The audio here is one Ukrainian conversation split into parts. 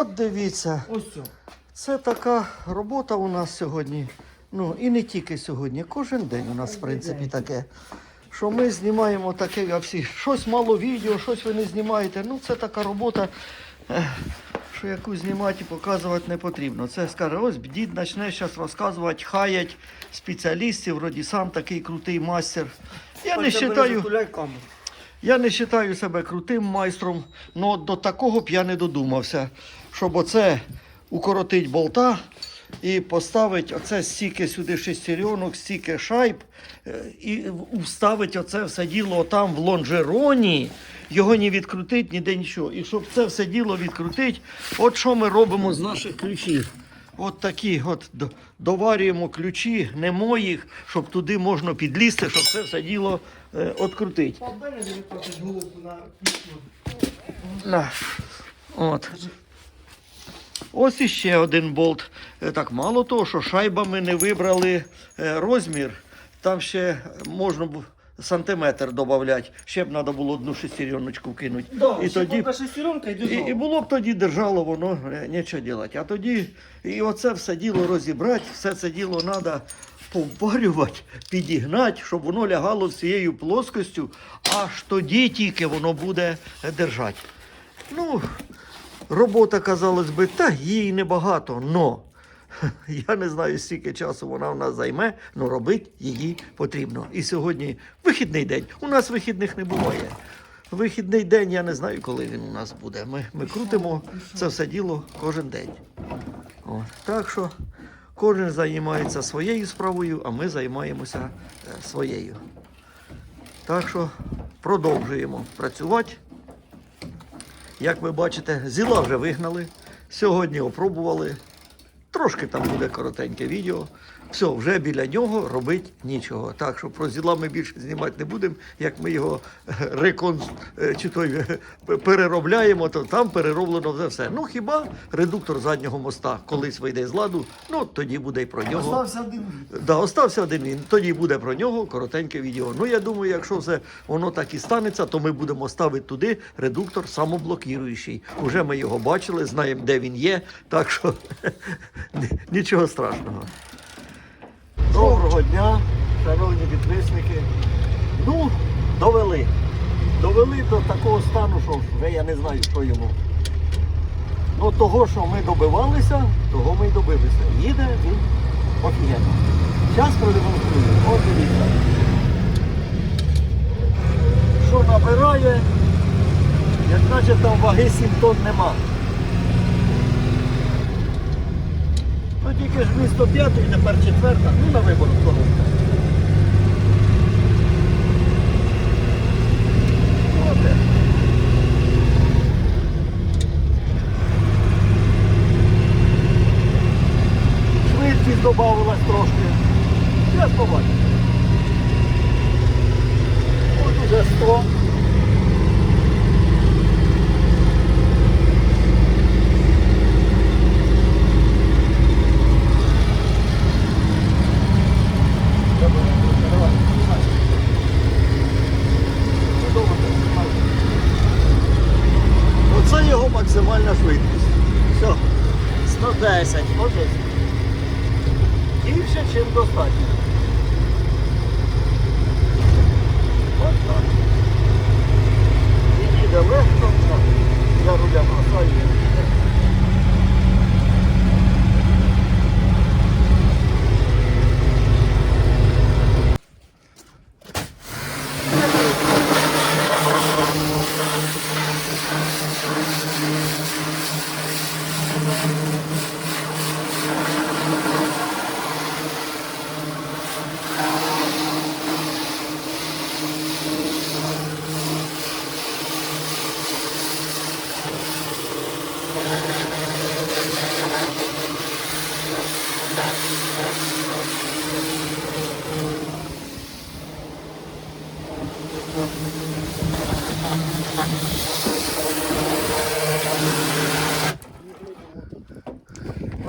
От дивіться, Ось це така робота у нас сьогодні. Ну і не тільки сьогодні, кожен день у нас, в принципі, таке. Що ми знімаємо таке, а всі щось мало відео, щось ви не знімаєте. Ну, це така робота, що яку знімати і показувати не потрібно. Це скаже, ось дід почне зараз розказувати, хаять спеціалістів, вроді сам такий крутий мастер. Я не вважаю. Я не вважаю себе крутим майстром, але до такого б я не додумався, щоб оце укоротить болта і поставити оце стільки сюди шестеренок, стільки шайб е, і вставити оце все діло там в лонжероні, його не відкрутить ніде нічого. І щоб це все діло відкрутить, от що ми робимо з наших ключів. От такі от доварюємо ключі, не моїх, щоб туди можна підлізти, щоб це все діло е, открутити. На От. Ось іще один болт. Е, Так, мало того, що шайбами не вибрали е, розмір, там ще можна б сантиметр додати. Ще б треба було одну шестереночку кинути. Да, і, ще тоді, шестеренка і і, і було б тоді держало воно е, нічого робити. А тоді і оце все діло розібрати, все це діло треба поварювати, підігнати, щоб воно лягало всією плоскостю, аж тоді тільки воно буде е, держати. Ну, робота, казалось би, та їй небагато, но я не знаю, скільки часу вона в нас займе, але робити її потрібно. І сьогодні вихідний день. У нас вихідних не буває. Вихідний день я не знаю, коли він у нас буде. Ми, ми крутимо це все діло кожен день. О, так що кожен займається своєю справою, а ми займаємося е, своєю. Так що продовжуємо працювати. Як ви бачите, зіла вже вигнали. Сьогодні опробували. Трошки там буде коротеньке відео. Все, вже біля нього робити нічого. Так що про зіла ми більше знімати не будемо. Як ми його е, рекон... е, чи той, е, переробляємо, то там перероблено вже все. Ну хіба редуктор заднього моста колись вийде з ладу, ну тоді буде й про нього. Остався один. Да, остався один він. Тоді буде про нього коротеньке відео. Ну я думаю, якщо все воно так і станеться, то ми будемо ставити туди редуктор самоблокіруючий. Уже ми його бачили, знаємо, де він є. Так що нічого страшного. Доброго дня, шановні підписники. Ну, довели. Довели до такого стану, що вже я не знаю, що йому. Ну, того, що ми добивалися, того ми й добилися. Їде він офігенно. Зараз продемонструю. От дивіться. Що набирає, як наче там ваги 7 тонн нема. Тільки ж місто п'ятий, тепер четверта, ну на вибору коробка. Оте. Швидкість додавалась трошки. Зараз побачимо. От уже 100. Оце його максимальна швидкість. Все. 110. 110. Більше, ніж достатньо. От так. Він їде легко, так. Я руля бросаю.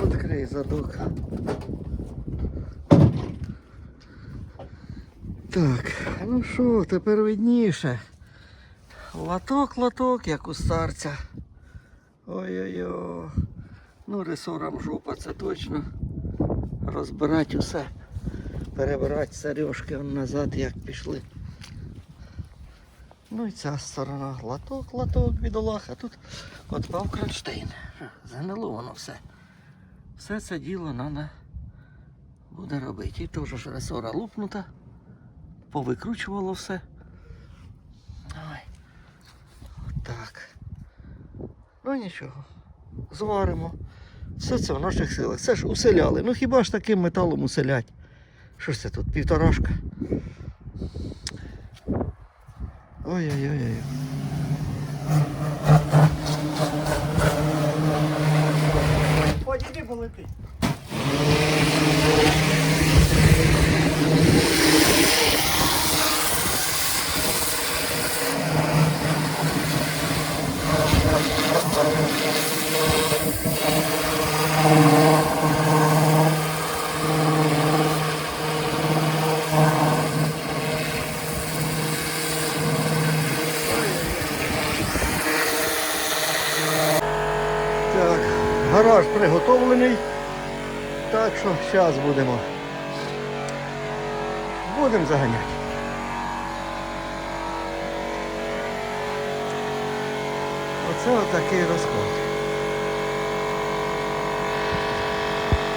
Открий задок. Так, ну що, тепер видніше. Латок, як у старця. Ой-ой-ой. Ну, ресорам жопа, це точно. Розбирати усе. Перебирати сережки назад, як пішли. Ну і ця сторона. Латок, бідолах, а тут отпав кронштейн. Заняло воно все. Все це діло треба буде робити. І теж ж ресора лупнута. Повикручувало все. Ой. Отак. Ну нічого. Зваримо. Все це в наших силах. Це ж уселяли. Ну хіба ж таким металом уселять? Що ж це тут? Півторашка. Ой-ой-ой. Okay. Гараж приготовлений. Так що зараз будемо. Будемо заганяти. Оце отакий розклад.